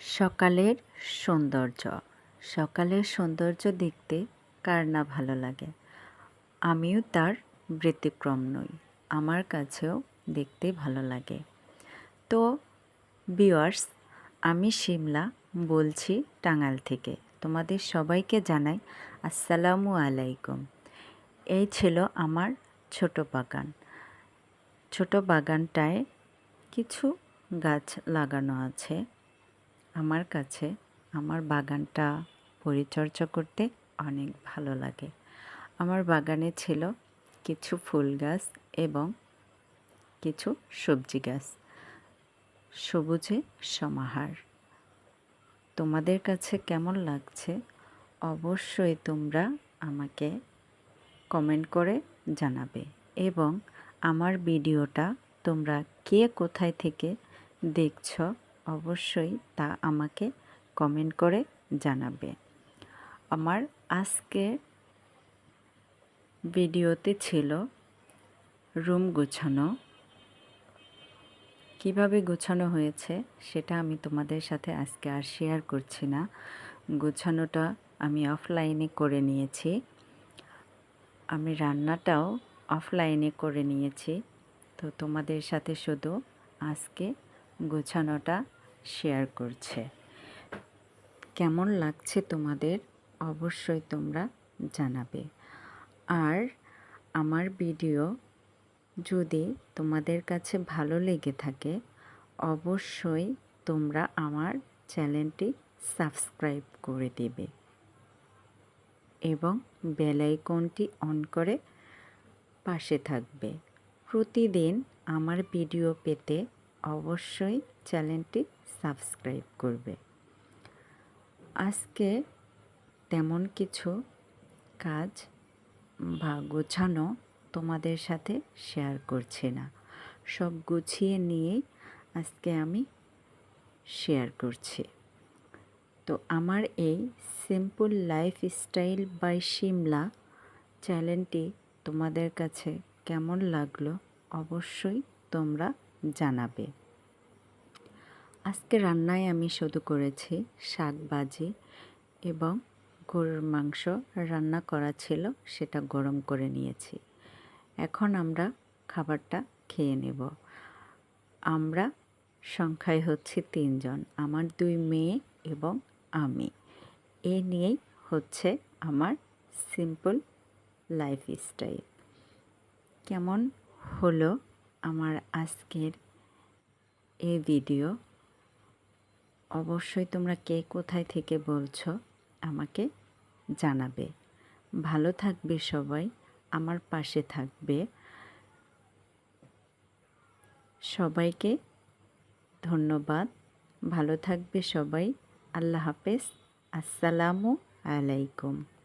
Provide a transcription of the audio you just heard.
সকালের সৌন্দর্য। সকালের সৌন্দর্য দেখতে কার না ভালো লাগে? আমিও তার ব্যতিক্রম নই, আমার কাছেও দেখতে ভালো লাগে। তো বিওয়ার্স আমি শিমলা বলছি টাঙ্গাল থেকে। তোমাদের সবাইকে জানাই আসসালামু আলাইকুম। এই ছিল আমার ছোট বাগান। ছোট বাগানটায় কিছু গাছ লাগানো আছে। আমার কাছে আমার বাগানটা পরিচর্যা করতে অনেক ভালো লাগে। আমার বাগানে ছিল কিছু ফুল গাছ এবং কিছু সবজি গাছ। সবুজে সমাহার। তোমাদের কাছে কেমন লাগছে? অবশ্যই তোমরা আমাকে কমেন্ট করে জানাবে এবং আমার ভিডিওটা তোমরা কে কোথায় থেকে দেখছ অবশ্যই তা আমাকে কমেন্ট করে জানাবে। আমার আজকে ভিডিওতে ছিল রুম গোছানো। কীভাবে গোছানো হয়েছে সেটা আমি তোমাদের সাথে আজকে আর শেয়ার করছি না। গোছানোটা আমি অফলাইনে করে নিয়েছি। আমি রান্নাটাও অফলাইনে করে নিয়েছি। তো তোমাদের সাথে শুধু আজকে গোছানোটা শেয়ার করছে। কেমন লাগছে তোমাদের? অবশ্যই তোমরা জানাবে। আর আমার ভিডিও যদি তোমাদের কাছে ভালো লেগে থাকে, অবশ্যই তোমরা আমার চ্যানেলটি সাবস্ক্রাইব করে দেবে। এবং বেলাইকনটি অন করে পাশে থাকবে। প্রতিদিন আমার ভিডিও পেতে অবশ্যই চ্যানেলটি সাবস্ক্রাইব করবে। আজকে তেমন কিছু কাজ বা গোছানো তোমাদের সাথে শেয়ার করছি না। সব গুছিয়ে নিয়েই আজকে আমি শেয়ার করছি। তো আমার এই simple lifestyle by Shimla চ্যানেলটি তোমাদের কাছে কেমন লাগল? অবশ্যই তোমরা জানাবে। আজকে রান্নায় আমি শুধু করেছি শাক ভাজি এবং গরুর মাংস রান্না করা ছিল, সেটা গরম করে নিয়েছি। এখন আমরা খাবারটা খেয়ে নেব। আমরা সংখ্যায় হচ্ছে তিনজন, আমার দুই মেয়ে এবং আমি। এ নিয়েই হচ্ছে আমার সিম্পল লাইফ স্টাইল কেমন হলো আমার আজকের এই ভিডিও। অবশ্যই তোমরা কে কোথায় থেকে বলছো আমাকে জানাবে। ভালো থাকবে সবাই, আমার পাশে থাকবে। সবাইকে ধন্যবাদ। ভালো থাকবে সবাই। আল্লাহ হাফেজ। আসসালামু আলাইকুম।